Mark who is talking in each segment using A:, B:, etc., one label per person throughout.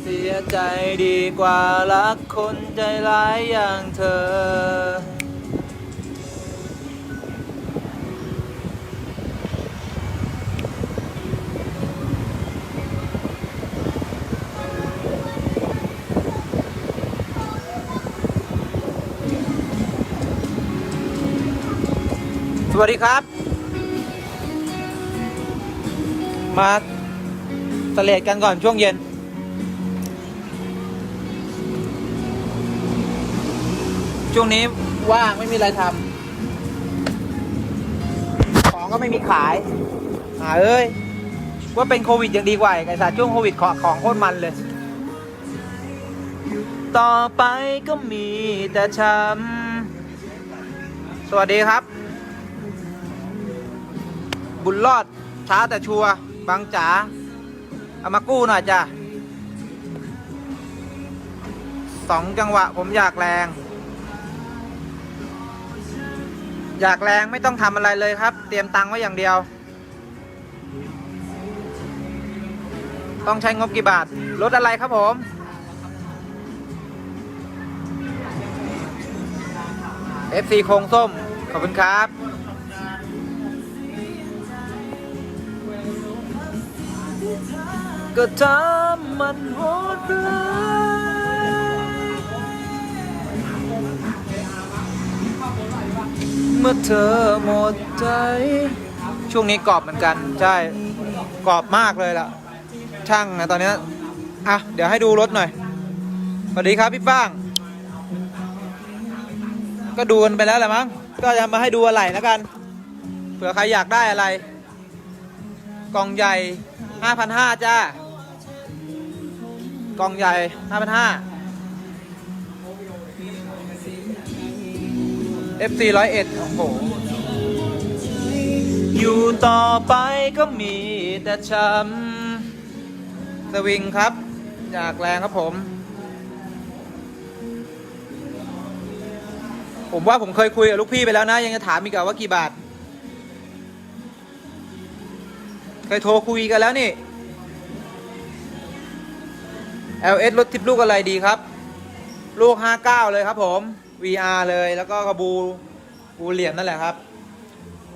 A: เสียใจดีกว่ารักคนใจร้ายอย่างเธอ สวัสดีครับ มาเลดกันก่อนช่วงเย็น ช่วงนี้ว่างไม่มีอะไรทำของก็ไม่มีขายหาเอ้ย ว่าเป็นโควิดยังดีกว่ากไอ้สารช่วงโควิดของของโคตรมันเลย ต่อไปก็มีแต่ช้ำสวัสดีครับ บุญรอดช้าแต่ชัวร์ บางจ๋าเอามากู้หน่อยจ้ะสองจังหวะผมอยากแรง อยากแรงไม่ต้องทำอะไรเลยครับ เตรียมตังค์ไว้อย่างเดียว ต้องใช้งบกี่บาทรถอะไรครับผม FC โครงส้ม ขอบคุณครับ ก็ทำมันโหดร้ายเมื่อเธอหมดใจ ช่วงนี้กรอบเหมือนกัน ใช่ กรอบมากเลยล่ะ ช่างนะตอนเนี้ยอะ เดี๋ยวให้ดูรถหน่อย สวัสดีครับพี่ป้าง ก็ดูกันไปแล้วแหละมั้ง ก็จะมาให้ดูอะไรแล้วกัน เผื่อใครอยากได้อะไร กล่องใหญ่ 5,500จ้ากล่องใหญ่5,500 FC 101โอ้โห อยู่ต่อไปก็มีแต่ช้ำสวิงครับอยากแรงครับผม ผมว่าผมเคยคุยกับลูกพี่ไปแล้วนะ ยังจะถามอีกว่ากี่บาท เคยโทรคุยกันแล้วนี่ LS รถทิปลูกอะไรดีครับ ลูก 59 เลยครับผม VR เลยแล้วก็กระบูบูเหลี่ยมนั่นแหละครับ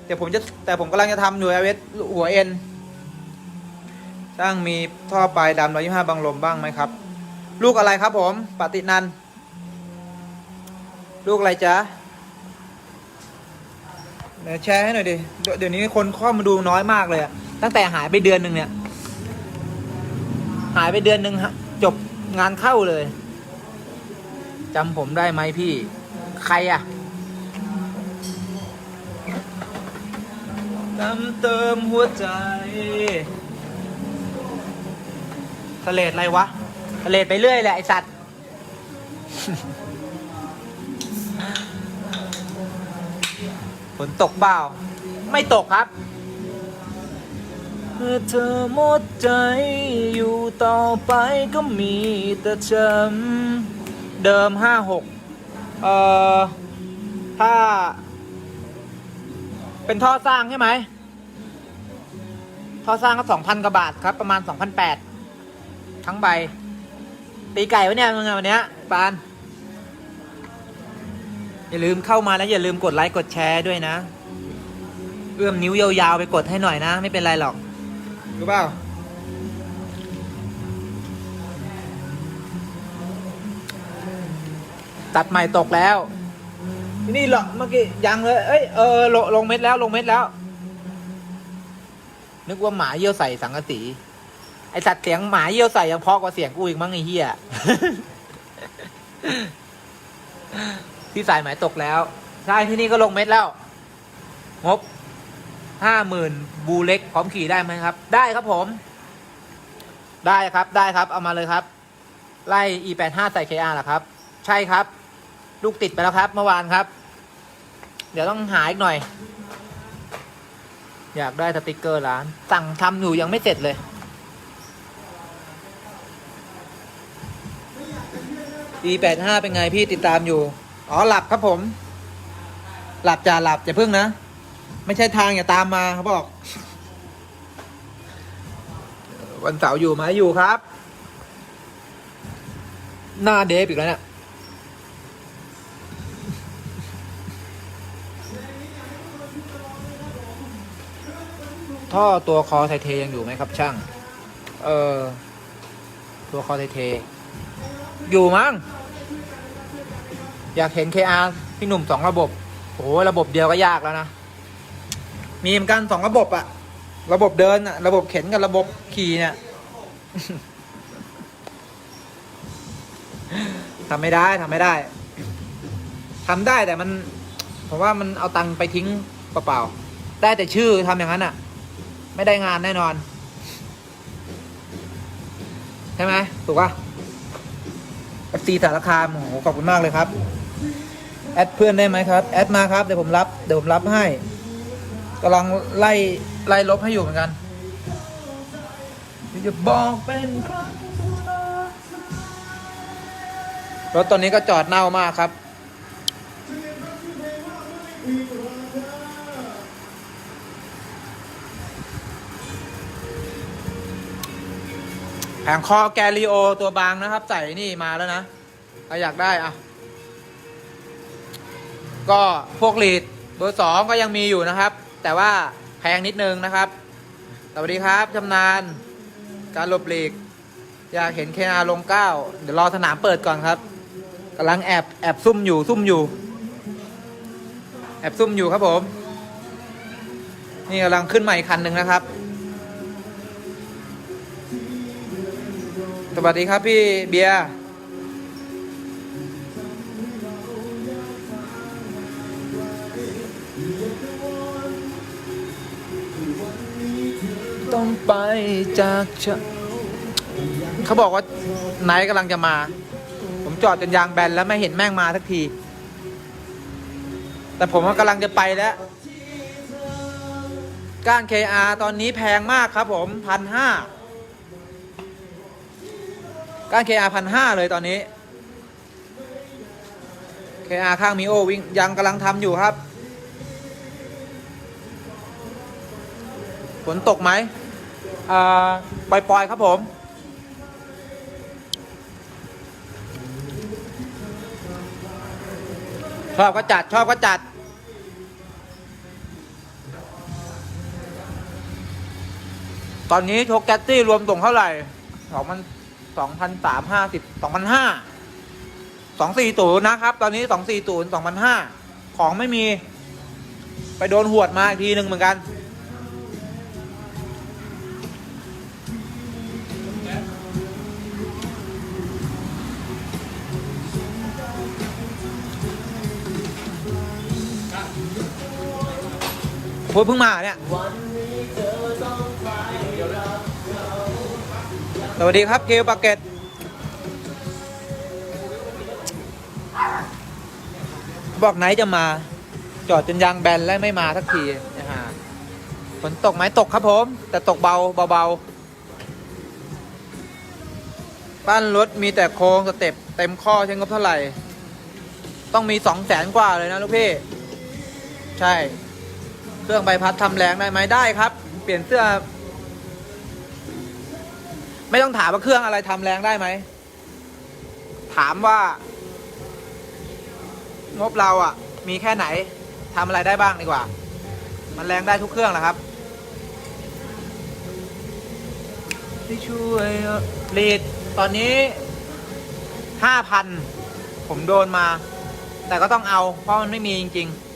A: เดี๋ยวผมจะแต่ผมกำลังจะทำอยู่ LS หัวเอ็นช่างมีท่อปลายดำ125บังลมบ้างไหมครับ ลูกอะไรครับผมปฏินัน ลูกอะไรจ๊ะแชร์ให้หน่อยดิ เดี๋ยวเดี๋ยวนี้คนเข้ามาดูน้อยมากเลยอะ ตั้งแต่หายไปเดือนหนึ่งเนี่ย หายไปเดือนหนึ่งฮะ จบงานเข้าเลยจำผมได้ไหมพี่ ใครอะเติมเติมหัวใจทะเลดอะไรวะทะเลดไปเรื่อยแหละไอสัตว์ฝนตกเปล่า ไม่ตกครับ เมื่อเธอหมดใจอยู่ต่อไปก็มีแต่ช้ำเดิมห้าหกเอ่อถ้า เป็นท่อสร้างใช่ไหม ท่อสร้างก็สองพันกว่าบาทครับ ประมาณสองพันแปดทั้งใบ ตีไก่วะเนี่ยมึงอะวันเนี้ยปาน อย่าลืมเข้ามาแล้วอย่าลืมกดไลค์กดแชร์ด้วยนะ เอื้อมนิ้วยาวๆไปกดให้หน่อยนะ ไม่เป็นไรหรอก รู้เปล่าตัดใหม่ตกแล้วนี่เหรอเมื่อกี้ยังเลย เอ้ยเออลงลงเม็ดแล้วลงเม็ดแล้ว นึกว่าหมาเยี่ยวใส่สังกะสีไอสัตว์เสียงหมาเยี่ยวใส่ยังเพอกว่าเสียงกูอีกมั้งไอ้เหี้ยที่สายหมายตกแล้ว ใช่ที่นี่ก็ลงเม็ดแล้ว งบ ห้าหมื่นบูเล็กพร้อมขี่ได้ไหมครับ ได้ครับผม ได้ครับได้ครับเอามาเลยครับ ไล่ e 8 5ใส่ KR เหรอครับ ใช่ครับ ลูกติดไปแล้วครับ เมื่อวานครับ เดี๋ยวต้องหาอีกหน่อย อยากได้สติกเกอร์ร้าน สั่งทำอยู่ยังไม่เสร็จเลย e 8 5เป็นไงพี่ติดตามอยู่ อ๋อ หลับครับผม หลับจ่าหลับอย่าพึ่งนะ ไม่ใช่ทางอย่าตามมาเขาบอก วันเสาร์อยู่ไหมอยู่ครับ หน้าเดฟอีกแล้วเนี่ยท่อตัวคอไทเทยังอยู่ไหมครับ ช่าง เออ ตัวคอไทเท อยู่มั้ง อยากเห็น KR พี่หนุ่มสองระบบ โอ้โห ระบบเดียวก็ยากแล้วนะ มีเหมือนกันสองระบบอะระบบเดินอะระบบเข็นกับระบบขี่เนี่ยทำไม่ได้ทำไม่ได้ทำได้แต่มันผมว่ามันเอาตังค์ไปทิ้งเปล่าๆได้แต่ชื่อทำอย่างนั้นอะไม่ได้งานแน่นอนใช่ไหมถูกปะเอฟซีสารคามโอ้โหขอบคุณมากเลยครับ แอดเพื่อนได้ไหมครับ แอดมาครับ เดี๋ยวผมรับ เดี๋ยวผมรับให้ กำลังไล่ไล่ลบให้อยู่เหมือนกันจะบอกเป็นรถตอนนี้ก็จอดเน่ามากครับ แผงคอแกลิโอตัวบางนะครับ ใส่นี่มาแล้วนะถ้าอยากได้อะ ก็พวกลีดเบอร์สองก็ยังมีอยู่นะครับ แต่ว่าแพงนิดนึงนะครับ สวัสดีครับชำนาญ การหลบหลีก อยากเห็นเคนาลงเก้า เดี๋ยวรอสนามเปิดก่อนครับกำลังแอบแอบซุ่มอยู่ซุ่มอยู่ แอบซุ่มอยู่ครับผม นี่กำลังขึ้นใหม่คันหนึ่งนะครับ สวัสดีครับพี่เบียร์ ต้องไปจากฉันเขาบอกว่าไนท์กำลังจะมา ผมจอดจนยางแบนแล้วไม่เห็นแม่งมาสักที แต่ผมก็กำลังจะไปแล้ว ก้าน KR ตอนนี้แพงมากครับผมพันห้าก้าน KR พันห้าเลยตอนนี้ KR ข้างมีโอวิ่งยังกำลังทำอยู่ครับฝนตกไหม ปล่อยๆครับผม ชอบก็จัดชอบก็จัด ตอนนี้โชกแกตตี้รวมส่งเท่าไหร่สองพันสองพันสามห้าสิบสองพันห้าสองสี่ตูนย์นะครับ ตอนนี้สองสี่ตูนย์สองพันห้าของไม่มี ไปโดนหวดมาอีกทีหนึ่งเหมือนกัน พเพิ่งมาเนี่ย สวัสดีครับเกลปากเกตบอกไหนจะมา จอดจนยางแบนแล้วไม่มาสักทีนะฮะฝนตกไหมตกครับผม แต่ตกเบาเบาๆบ้านรถมีแต่โครงสเต็ปเต็มข้อใช้งบเท่าไหร่ ต้องมีสองแสนกว่าเลยนะลูกพี่ ใช่ เครื่องใบพัดทำแรงได้ไหมได้ครับ เปลี่ยนเสื้อ ไม่ต้องถามว่าเครื่องอะไรทำแรงได้ไหม ถามว่า งบเราอะ่ะ มีแค่ไหนทำอะไรได้บ้างดีกว่า มันแรงได้ทุกเครื่องแหละครับที่ช่วยลีดตอนนี้ห้าพันผมโดนมา แต่ก็ต้องเอาเพราะมันไม่มีจริง ๆ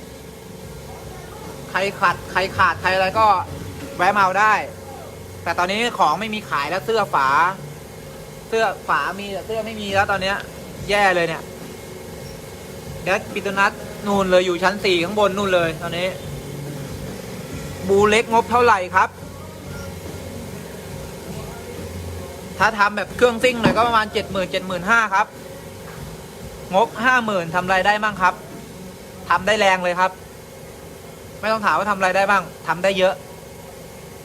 A: รขาดใครขาดใครอะไรก็แวะมาเอาได้ แต่ตอนนี้ของไม่มีขายแล้วเสื้อฝา เสื้อฝามีแต่เสื้อไม่มีแล้วตอนเนี้ย แย่เลยเนี่ยแก๊สปิโตนัทนู่นเลยอยู่ชั้นสี่ข้างบนนู่นเลยตอนนี้ บูเล็กงบเท่าไหร่ครับ ถ้าทำแบบเครื่องซิ่งหน่อยก็ประมาณเจ็ดหมื่นเจ็ดหมื่นห้าครับ งบห้าหมื่นทำไรได้บ้างครับทำได้แรงเลยครับ ไม่ต้องถามว่าทำอะไรได้บ้างทำได้เยอะ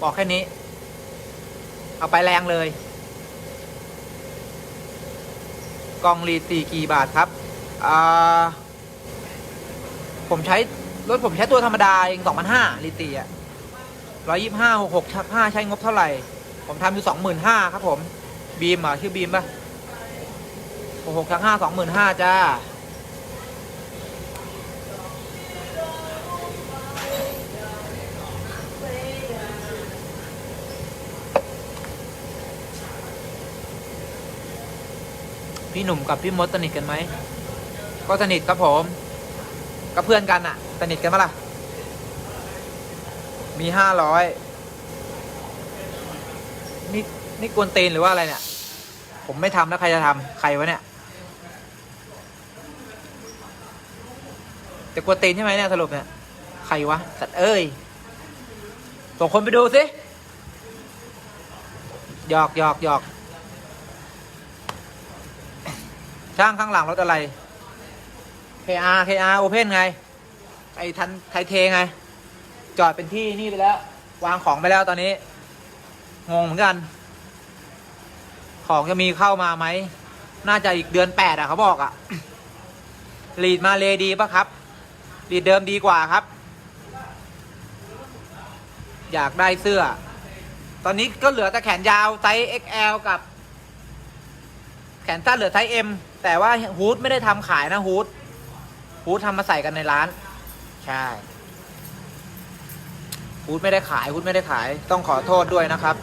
A: บอกแค่นี้ เอาไปแรงเลยกล่องรีดสี่กี่บาทครับอ่าผมใช้ รถผมใช้ตัวธรรมดาเองสองพันห้าลีตีอะร้อยยี่ห้าหกหกชักห้าใช้งบเท่าไหร่ ผมทำอยู่สองหมื่นห้าครับผม บีมเหรอชื่อบีมปะหกหกทั้งห้าสองหมื่นห้าจ้า พี่หนุ่มกับพี่มดสนิทกันไหม ก็สนิทครับผม ก็เพื่อนกันอะสนิทกันปะล่ะ มีห้าร้อยนี่นี่กวนตีนหรือว่าอะไรเนี่ย ผมไม่ทำแล้วใครจะทำใครวะเนี่ย จะกวนตีนใช่ไหมเนี่ยสรุปเนี่ย ใครวะ สัตว์เอ้ยส่งคนไปดูสิหยอกหยอกหยอก ช่างข้างหลังรถอะไร KR KR Open ไง ไอทันไทเทไง จอดเป็นที่นี่ไปแล้ว วางของไปแล้วตอนนี้ งงเหมือนกัน ของจะมีเข้ามาไหม น่าจะอีกเดือนแปดอะเขาบอกอะลีดมาเลดีปะครับลีดเดิมดีกว่าครับ อยากได้เสื้อ ตอนนี้ก็เหลือแต่แขนยาวไซส์ XL กับ แขนสั้นเหลือไซส์ M แต่ว่าฮูดไม่ได้ทำขายนะฮูดฮูดทำมาใส่กันในร้าน ใช่ฮูดไม่ได้ขายฮูดไม่ได้ขาย ต้องขอโทษด้วยนะครับ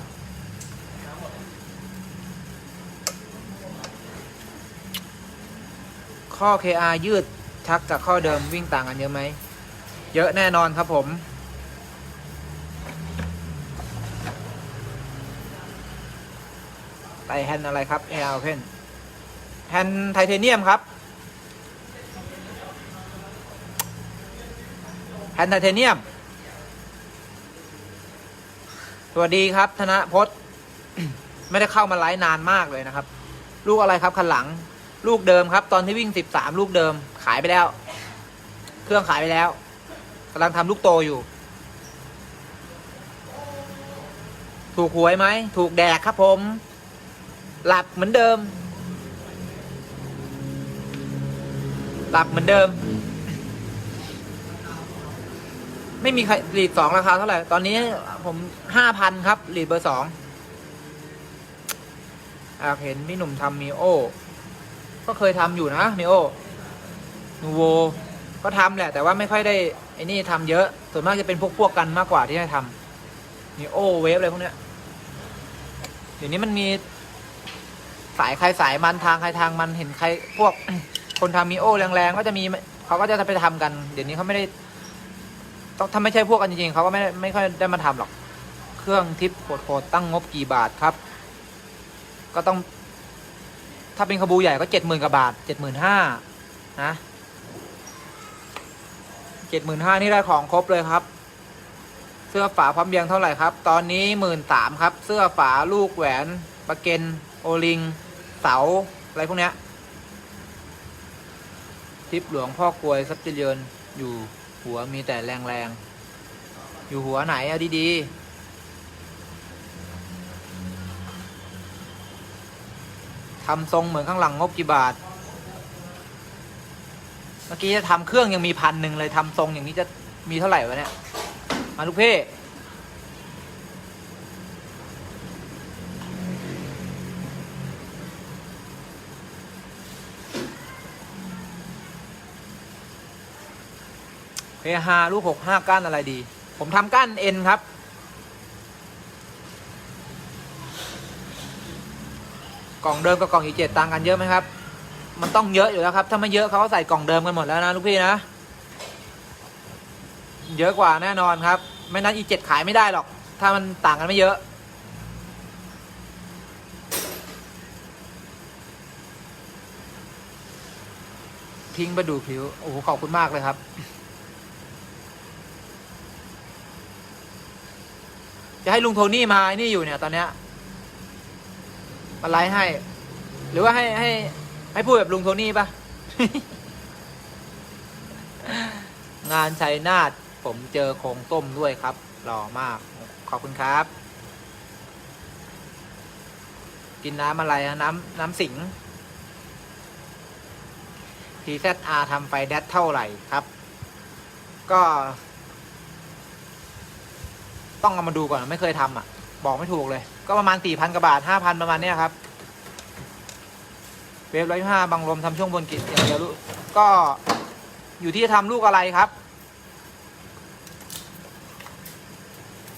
A: ข้อ KR ยืดชักกับข้อเดิมวิ่งต่างกันเยอะไหม เยอะแน่นอนครับผม ไปแฮนอะไรครับ AR Open แฮนไทเทเนียมครับแฮนไทเทเนียม สวัสดีครับ ธนพจน์ไม่ได้เข้ามาไลฟ์นานมากเลยนะครับ ลูกอะไรครับคันหลัง ลูกเดิมครับ ตอนที่วิ่งสิบสามลูกเดิม ขายไปแล้ว เครื่องขายไปแล้วกำลังทำลูกโตอยู่ ถูกหวยไหม ถูกแดกครับผม หลับเหมือนเดิม หลับเหมือนเดิม ไม่มีใครหลีดสองราคาเท่าไหร่ ตอนนี้ผมห้าพันครับหลีดเบอร์สองอาเห็นพี่หนุ่มทำมีโอ ก็เคยทำอยู่นะมีโอนูโวก็ทำแหละ แต่ว่าไม่ค่อยได้ไอ้นี่ทำเยอะ ส่วนมากจะเป็นพวกพวกกันมากกว่าที่ให้ทำมีโอเวฟอะไรพวกเนี้ยเดี๋ยวนี้มันมีสายใครสายมันทางใครทางมันเห็นใครพวก คนทำมีโอแรงๆก็จะมีเขาก็จะไปทำกัน เดี๋ยวนี้เขาไม่ได้ต้องถ้าไม่ใช่พวกกันจริงๆเขาก็ไม่ไม่ค่อยได้มาทำหรอก เครื่องทิปโหดๆตั้งงบกี่บาทครับ ก็ต้อง ถ้าเป็นขบูใหญ่ก็เจ็ดหมื่นกว่าบาทเจ็ดหมื่นห้านะเจ็ดหมื่นห้านี่ได้ของครบเลยครับ เสื้อฝาพร้อมเบียงเท่าไหร่ครับ ตอนนี้หมื่นสามครับ เสื้อฝาลูกแหวน ประเกนโอลิง เสา อะไรพวกเนี้ย ทิปหลวงพ่อกลวยซับเจริญอยู่หัวมีแต่แรงแรงๆอยู่หัวไหนเอาดีๆทำทรงเหมือนข้างหลังงบกี่บาท เมื่อกี้จะทำเครื่องยังมีพันหนึ่งเลยทำทรงอย่างนี้จะมีเท่าไหร่วะเนี่ย มาลูกเพ่ เพฮาลูกหกห้าก้านอะไรดี ผมทำก้านเอ็นครับ กล่องเดิมกับกล่องอีเจ็ดต่างกันเยอะไหมครับ มันต้องเยอะอยู่แล้วครับ ถ้าไม่เยอะเขาก็ใส่กล่องเดิมกันหมดแล้วนะลูกพี่นะ เยอะกว่าแน่นอนครับ ไม่นั้นอีเจ็ดขายไม่ได้หรอก ถ้ามันต่างกันไม่เยอะทิ้งไปดูผิว โอ้โห ขอบคุณมากเลยครับ จะ ให้ลุงโทนี่มาไอ้นี่อยู่เนี่ย ตอนเนี้ยมาไลฟ์ให้ หรือว่าให้ให้ ให้พูดแบบลุงโทนี่ปะงานชัยนาทผมเจอโคงต้มด้วยครับหล่อมาก ขอบคุณครับ กินน้ำอะไรนะน้ำน้ำสิง TZR ทำไฟแดดเท่าไหร่ครับ ก็ ต้องเอามาดูก่อนไม่เคยทำอะ บอกไม่ถูกเลย ก็ประมาณสี่พันกว่าบาทห้าพันประมาณเนี้ยครับเวฟร้อยห้าบางลมทำช่วงบนกิจอย่างเดียวลูกก็อยู่ที่จะทำลูกอะไรครับ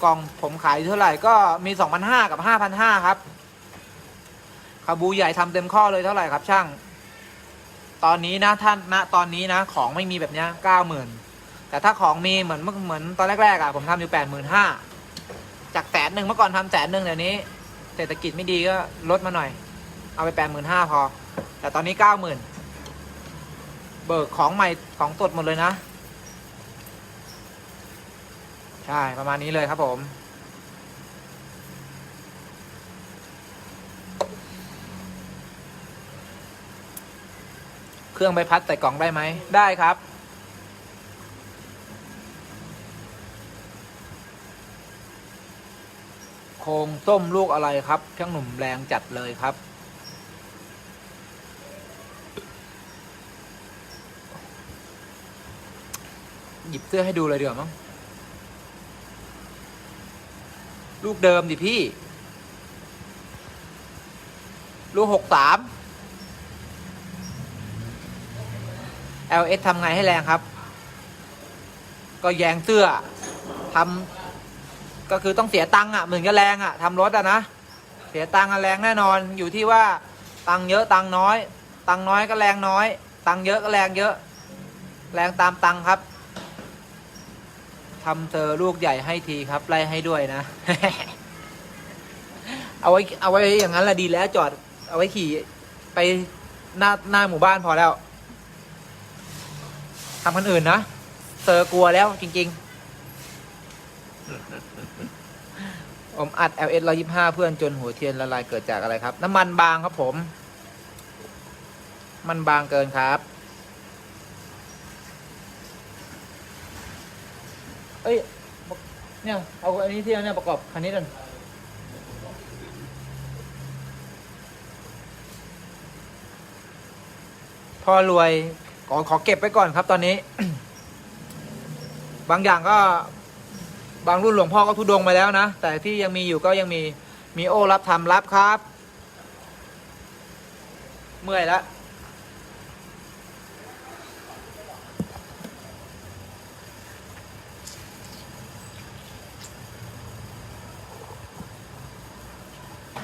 A: กล่องผมขายเท่าไหร่ก็มีสองพันห้ากับห้าพันห้าครับคาบูใหญ่ทำเต็มข้อเลยเท่าไหร่ครับช่าง ตอนนี้นะท่านณตอนนี้นะ ของไม่มีแบบเนี้ยเก้าหมื่นแต่ถ้าของมีเหมือนเมื่อเหมือนตอนแรกๆอะผมทำอยู่แปดหมื่นห้า จากแสนหนึ่งเมื่อก่อนทำแสนหนึ่งเดี๋ยวนี้ เศรษฐกิจไม่ดีก็ลดมาหน่อย เอาไปแปดหมื่นห้าพอ แต่ตอนนี้เก้าหมื่นเบิกของใหม่ของสดหมดเลยนะ ใช่ ประมาณนี้เลยครับผม เครื่องใบพัดใส่กล่องได้ไหมได้ครับ โครงส้มลูกอะไรครับช่างหนุ่มแรงจัดเลยครับ หยิบเสื้อให้ดูเลยเดี๋ยวมั้งลูกเดิมดิพี่ ลูกหกสาม LS ทำไงให้แรงครับ ก็แยงเสื้อทำ ก็คือต้องเสียตังค์อะเหมือนกับแรงอะทำรถอะนะเสียตังค์แรงแน่นอนอยู่ที่ว่าตังค์เยอะตังค์น้อย ตังค์น้อยก็แรงน้อย ตังค์เยอะก็แรงเยอะ แรงตามตังค์ครับทำเธอลูกใหญ่ให้ทีครับไล่ให้ด้วยนะ เอาไว้เอาไว้อย่างนั้นแหละดีแล้วจอด เอาไว้ขี่ไปหน้าหน้าหมู่บ้านพอแล้วทำคนอื่นนะเซอกลัวแล้วจริง ๆ ผมอัด LS 125 เพื่อนจนหัวเทียนละลายเกิดจากอะไรครับ น้ำมันบางครับผม มันบางเกินครับ เอ้ย เนี่ย เอาอันนี้ที่เนี่ยประกอบคันนี้กันพอรวยขอขอเก็บไว้ก่อนครับตอนนี้ บางอย่างก็ บางรุ่นหลวงพ่อก็ทุดงไปแล้วนะ แต่ที่ยังมีอยู่ก็ยังมีมีโอ้รับทำรับครับ เมื่อยแล้ว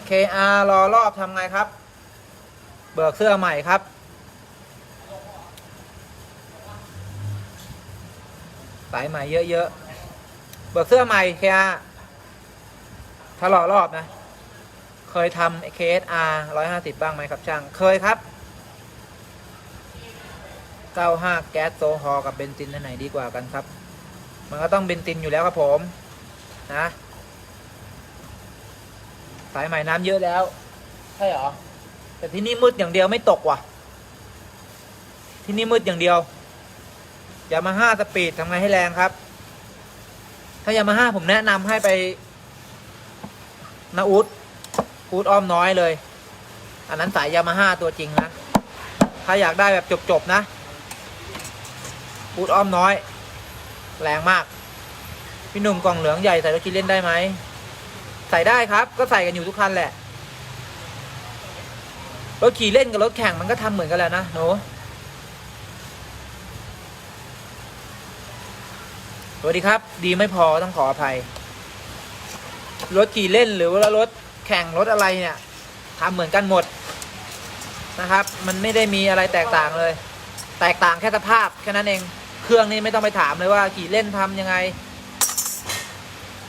A: KR รอรอบทำไงครับ เบิกเสื้อใหม่ครับสายใหม่เยอะๆ บิกเสื้อใหม่ KR ถ้ารอรอบนะ เคยทำ KSR 150 บ้างไหมครับช่าง เคยครับ95แก๊สโซฮอลกับเบนซินอันไหนดีกว่ากันครับ มันก็ต้องเบนซินอยู่แล้วครับผม นะ สายใหม่น้ำเยอะแล้ว ใช่หรอ แต่ที่นี่มืดอย่างเดียวไม่ตกว่ะ ที่นี่มืดอย่างเดียว อย่ามาห้าสปีดทำไงให้แรงครับ ถ้ายามาห้าผมแนะนำให้ไปนาอูดอูดอ้อมน้อยเลย อันนั้นสายยามาฮ่าตัวจริงนะ ถ้าอยากได้แบบจบๆนะอูดอ้อมน้อย แรงมาก พี่หนุ่มกล่องเหลืองใหญ่ใส่รถคิดเล่นได้ไหม ใส่ได้ครับ ก็ใส่กันอยู่ทุกคันแหละรถขี่เล่นกับรถแข่งมันก็ทำเหมือนกันแหละนะหนู สวัสดีครับ ดีไม่พอต้องขออภัย รถขี่เล่นหรือว่ารถแข่งรถอะไรเนี่ยทำเหมือนกันหมดนะครับ มันไม่ได้มีอะไรแตกต่างเลย แตกต่างแค่สภาพแค่นั้นเอง เครื่องนี้ไม่ต้องไปถามเลยว่าขี่เล่นทำยังไง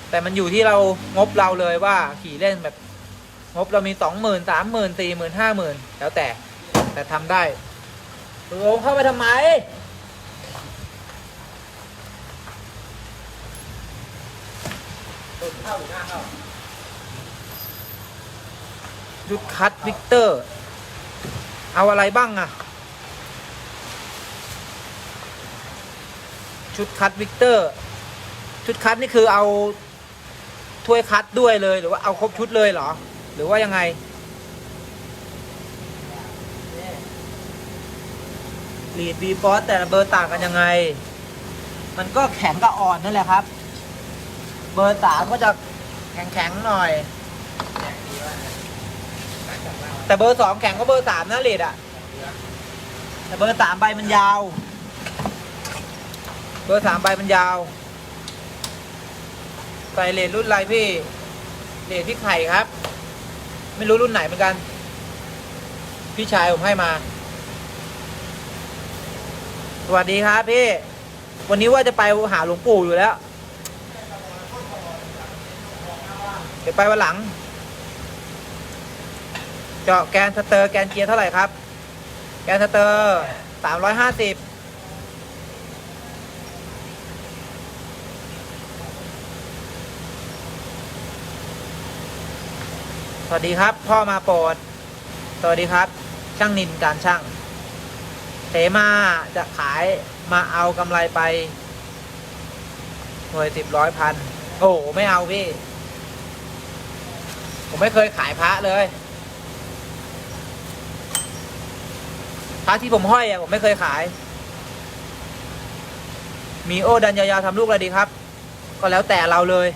A: แต่มันอยู่ที่เรางบเราเลยว่าขี่เล่นแบบ งบเรามีสองหมื่นสามหมื่นสี่หมื่นห้าหมื่นแล้วแต่แต่ทำได้โงเข้าไปทำไม ยุดคัดวิกเตอร์ เอาอะไรบ้างอะชุดคัดวิกเตอร์ ชุดคัดนี่คือเอาถ้วยคัดด้วยเลยหรือว่าเอาครบชุดเลยเหรอ หรือว่ายังไง ลีดบีฟอสแต่ละเบอร์ต่างกันยังไง มันก็แข็งกับอ่อนนั่นแหละครับ เบอร์สามก็จะแข็งๆหน่อย แต่เบอร์สองแข็งก็เบอร์สามนะเลดอะแต่เบอร์สามใบมันยาว เบอร์สามใบมันยาว ใส่เลดรุ่นอะไรพี่เลดที่ไข่ครับ ไม่รู้รุ่นไหนเหมือนกัน พี่ชายผมให้มา สวัสดีครับพี่ วันนี้ว่าจะไปหาหลวงปู่อยู่แล้ว เดี๋ยวไปวันหลัง เจาะแกนสเตอร์แกนเกียร์เท่าไหร่ครับ แกนสเตอร์สามร้อยห้าสิบสวัสดีครับ พ่อมาโปรดสวัสดีครับ ช่างนินการช่างเสมาจะขายมาเอากำไรไปหน่วยสิบร้อยพัน โอ้ไม่เอาพี่ ผมไม่เคยขายพระเลย พระที่ผมห้อยอะผมไม่เคยขาย มีโอดันยาวๆทำลูกอะไรดีครับ ก็แล้วแต่เราเลย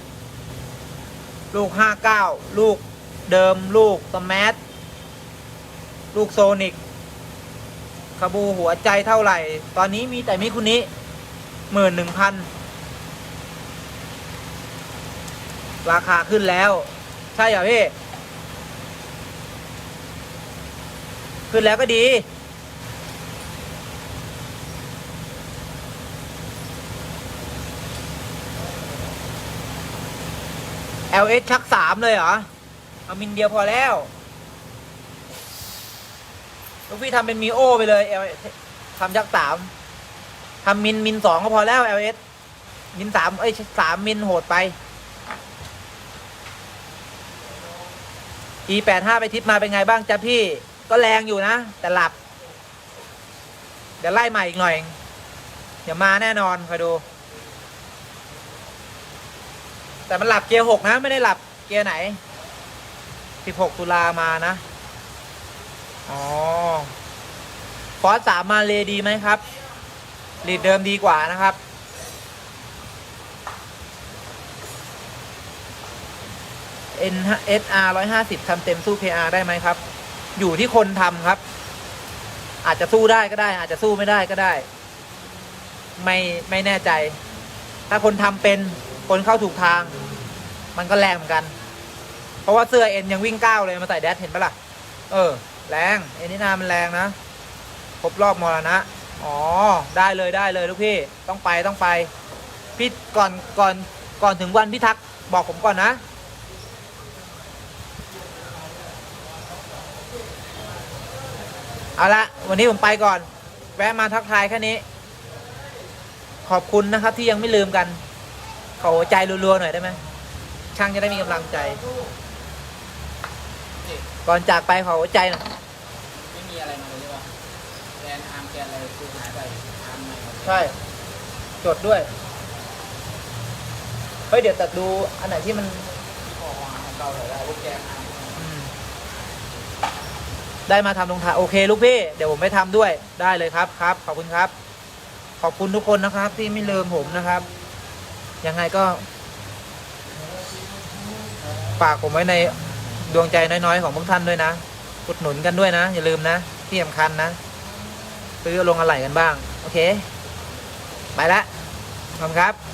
A: ลูกห้าเก้าลูกเดิมลูกสแมัทลูกโซนิกคาบูหัวใจเท่าไหร่ ตอนนี้มีแต่มิคุนี้หมื่นหนึ่งพันราคาขึ้นแล้ว ช่เหรอพี่ ขึ้นแล้วก็ดี LS ชักสามเลยเหรอ เอามินเดียวพอแล้ว ลูกพี่ทำเป็นมีโอไปเลย L ทำชักสามทำมินมินสองก็พอแล้ว LS มินสามเอ้ยสามมินโหดไป e แปดห้าไปทิปมาเป็นไงบ้างจ๊ะพี่ก็แรงอยู่นะ แต่หลับ เดี๋ยวไล่ใหม่อีกหน่อย เดี๋ยวมาแน่นอนคอยดู แต่มันหลับเกียร์หกนะ ไม่ได้หลับเกียร์ไหนสิบหกตุลามานะ อ๋อฟอสสามมาเลดีไหมครับลีดเดิมดีกว่านะครับ N S R ร้อยห้าสิบทำเต็มสู้ K R ได้ไหมครับ อยู่ที่คนทำครับ อาจจะสู้ได้ก็ได้ อาจจะสู้ไม่ได้ก็ได้ ไม่ไม่แน่ใจ ถ้าคนทำเป็นคนเข้าถูกทาง มันก็แรงเหมือนกัน เพราะว่าเสื้อเอ็นยังวิ่งก้าวเลยมาใส่แดดเห็นปะล่ะ เออ แรงเอ็นนี่นามันแรงนะครบรอบมรณะอ๋อ ได้เลยได้เลยลูกพี่ ต้องไปต้องไป พี่ก่อนก่อนก่อนถึงวันพี่ทักบอกผมก่อนนะ เอาละวันนี้ผมไปก่อน แวะมาทักทายแค่นี้ ขอบคุณนะครับที่ยังไม่ลืมกัน ขอหัวใจรัวๆหน่อยได้ไหมช่างจะได้มีกำลังใจ ก่อนจากไปขอหัวใจหน่อย
B: ไม่มีอะไรมาเลยใช่ป่ะแกนอาร์มแกนอะไรคือหายไปอาร์มใหม่หมดเลย
A: ใช่ จดด้วย เฮ้ย เดี๋ยวตัดดูอันไหนที่มัน
B: ที่พอของอาร์มของเก่าเลยแล้วพวกแกนอาร์ม
A: อืม ได้มาทำรองเท้าโอเคลูกพี่เดี๋ยวผมไปทำด้วยได้เลยครับครับ ขอบคุณครับ ขอบคุณทุกคนนะครับ ที่ไม่ลืมผมนะครับ ยังไงก็ฝากผมไว้ในดวงใจน้อยๆของพวกท่านด้วยนะอุดหนุนกันด้วยนะ อย่าลืมนะที่สำคัญนะซื้อลงอะไรกันบ้าง โอเค ไปละขอบคุณครับ